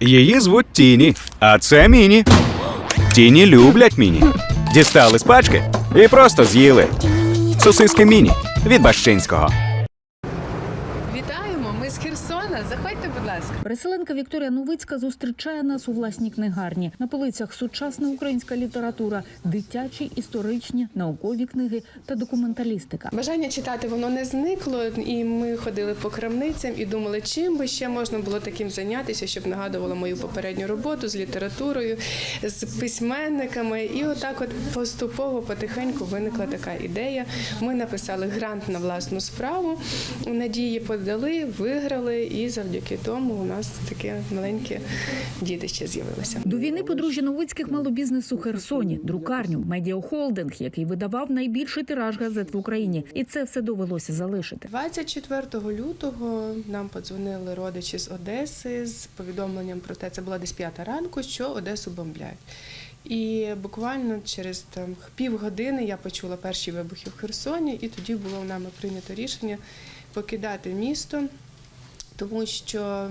Її звуть Тіні, а це Міні. Тіні люблять Міні. Дістали з пачки і просто з'їли. Сосиски Міні від Бащинського. Вітаємо! Ми з Херсона. Заходьте, будь ласка. Переселенка Вікторія Новицька зустрічає нас у власній книгарні. На полицях сучасна українська література, дитячі, історичні, наукові книги та документалістика. Бажання читати воно не зникло, і ми ходили по крамницям і думали, чим би ще можна було таким зайнятися, щоб нагадувало мою попередню роботу з літературою, з письменниками. І отак, от поступово, потихеньку виникла така ідея. Ми написали грант на власну справу. Надії подали, виграли, і завдяки тому у нас таке маленьке дітище з'явилося. До війни подружжя Новицьких мало бізнес у Херсоні, друкарню, медіахолдинг, який видавав найбільший тираж газет в Україні, і це все довелося залишити. 24 лютого нам подзвонили родичі з Одеси з повідомленням про те, це була десь п'ята ранку, що Одесу бомблять. І буквально через там півгодини я почула перші вибухи в Херсоні, і тоді було нами прийнято рішення покидати місто, тому що.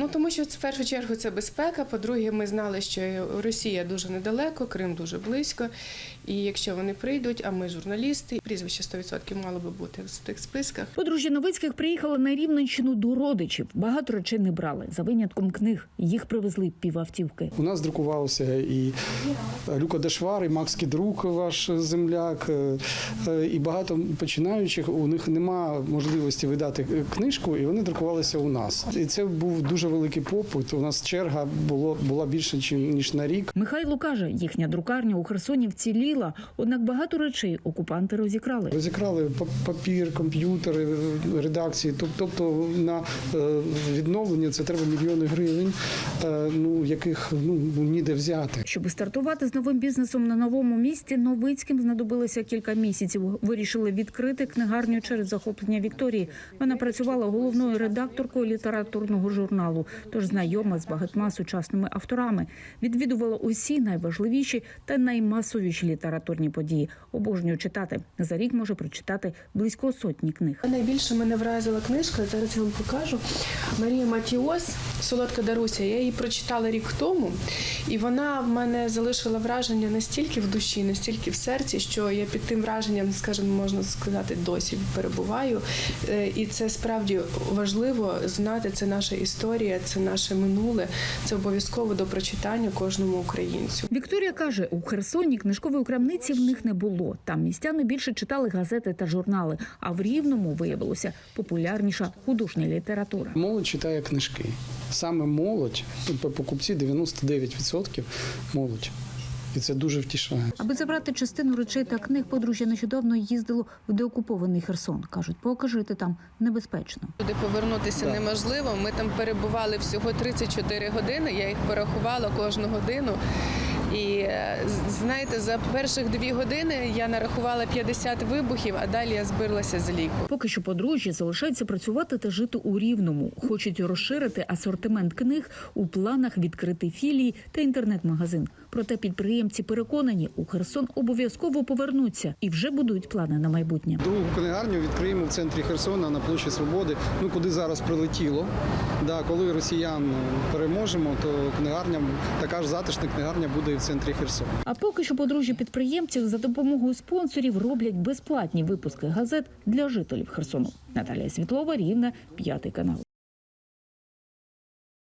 Ну тому що в першу чергу це безпека. По-друге, ми знали, що Росія дуже недалеко, Крим дуже близько. І якщо вони прийдуть, а ми журналісти, прізвище 100% мало би бути в тих списках. Подружжя Новицьких приїхали на Рівненщину до родичів. Багато речей не брали за винятком книг. Їх привезли півавтівки. У нас друкувалося і Люка Дешвар, і Макс Кідрук, ваш земляк, е, е, і багато починаючих. У них нема можливості видати книжку, і вони друкувалися у нас. І це був дуже великий попит. У нас черга було була більше ніж- на рік. Михайло каже, їхня друкарня у Херсоні вціліла, однак багато речей окупанти розікрали. Розікрали па- папір, комп'ютери, редакції. Тобто на е, відновлення це треба мільйони гривень, е, ну яких ну ніде взяти. Щоб стартувати з новим бізнесом на новому місці, Новицьким знадобилося кілька місяців. Вирішили відкрити книгарню через захоплення Вікторії. Вона працювала головною редакторкою літературного журналу, тож знайома з багатьма сучасними авторами. Відвідувала усі найважливіші та наймасовіші літературні події. Обожнює читати. За рік може прочитати близько сотні книг. Найбільше мене вразила книжка, зараз я вам покажу. Марія Матіос Солодка Даруся. Я її прочитала рік тому, і вона в мене залишила враження настільки в душі, настільки в серці, що я під тим враженням, скажімо, можна сказати, досі перебуваю. Е, І це справді важливо знати. Це наша історія, це наше минуле. Це обов'язково до прочитання кожному українцю. Вікторія каже, у Херсоні книжкової крамниці в них не було. Там містяни більше читали газети та журнали. А в Рівному виявилося популярніша художня література. Молодь читає книжки. Саме молодь, ну, покупці 99% молодь. І це дуже втішає. Аби забрати частину речей та книг, подружжя нещодавно їздило в деокупований Херсон. кажуть, поки жити там небезпечно. Туди повернутися так. неможливо. Ми там перебували всього 34 години. Я їх порахувала кожну годину. І знаєте, за перших дві години я нарахувала 50 вибухів, а далі я збирлася з ліку. Поки що подружжя залишається працювати та жити у Рівному. Хочуть розширити асортимент книг у планах відкрити філії та інтернет-магазин. Проте підприємці переконані, у Херсон обов'язково повернуться і вже будують плани на майбутнє. Другу книгарню відкриємо в центрі Херсона на площі Свободи. Ну куди зараз прилетіло. Да, коли росіян переможемо, то книгарня така ж затишна книгарня буде центрі Херсона. А поки що подружжя підприємців за допомогою спонсорів роблять безплатні випуски газет для жителів Херсону. Наталія Світлова, Рівне, п'ятий канал.